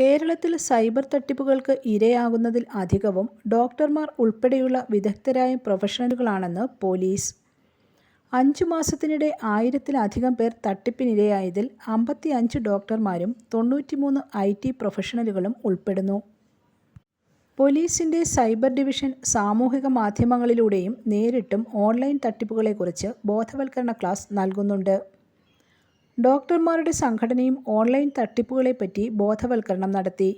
കേരളത്തിൽ സൈബർ തട്ടിപ്പുകൾക്ക് ഇരയാകുന്നതിൽ അധികവും ഡോക്ടർമാർ ഉൾപ്പെടെയുള്ള വിദഗ്ധരായ പ്രൊഫഷണലുകളാണെന്ന് പോലീസ്. അഞ്ചു മാസത്തിനിടെ ആയിരത്തിലധികം പേർ തട്ടിപ്പിനിരയായതിൽ അമ്പത്തി അഞ്ച് ഡോക്ടർമാരും തൊണ്ണൂറ്റിമൂന്ന് ഐ ടി പ്രൊഫഷണലുകളും ഉൾപ്പെടുന്നു. പോലീസിന്റെ സൈബർ ഡിവിഷൻ സാമൂഹിക മാധ്യമങ്ങളിലൂടെയും നേരിട്ടും ഓൺലൈൻ തട്ടിപ്പുകളെക്കുറിച്ച് ബോധവൽക്കരണ ക്ലാസ് നൽകുന്നുണ്ട്. ഡോക്ടർമാരുടെ സംഘടനയും ഓൺലൈൻ തട്ടിപ്പുകളെപ്പറ്റി ബോധവൽക്കരണം നടത്തി.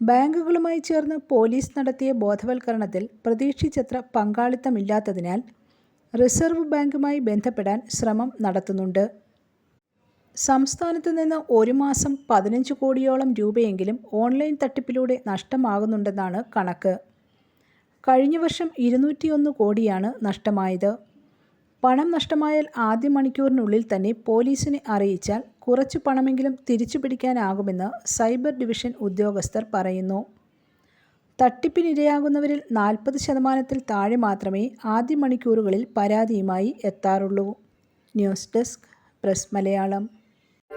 ബാങ്കുകളുമായി ചേർന്ന് പോലീസ് നടത്തിയ ബോധവൽക്കരണത്തിൽ പ്രതീക്ഷിച്ചത്ര പങ്കാളിത്തമില്ലാത്തതിനാൽ റിസർവ് ബാങ്കുമായി ബന്ധപ്പെടാൻ ശ്രമം നടത്തുന്നുണ്ട്. സംസ്ഥാനത്ത് നിന്ന് ഒരു മാസം പതിനഞ്ച് കോടിയോളം രൂപയെങ്കിലും ഓൺലൈൻ തട്ടിപ്പിലൂടെ നഷ്ടമാകുന്നുണ്ടെന്നാണ് കണക്ക്. കഴിഞ്ഞ വർഷം ഇരുന്നൂറ്റിയൊന്ന് കോടിയാണ് നഷ്ടമായത്. പണം നഷ്ടമായാൽ ആദ്യ മണിക്കൂറിനുള്ളിൽ തന്നെ പോലീസിനെ അറിയിച്ചാൽ കുറച്ച് പണമെങ്കിലും തിരിച്ചു പിടിക്കാനാകുമെന്ന് സൈബർ ഡിവിഷൻ ഉദ്യോഗസ്ഥർ പറയുന്നു. തട്ടിപ്പിനിരയാകുന്നവരിൽ നാൽപ്പത് ശതമാനത്തിൽ താഴെ മാത്രമേ ആദ്യ മണിക്കൂറുകളിൽ പരാതിയുമായി എത്താറുള്ളൂ. News desk press Malayalam.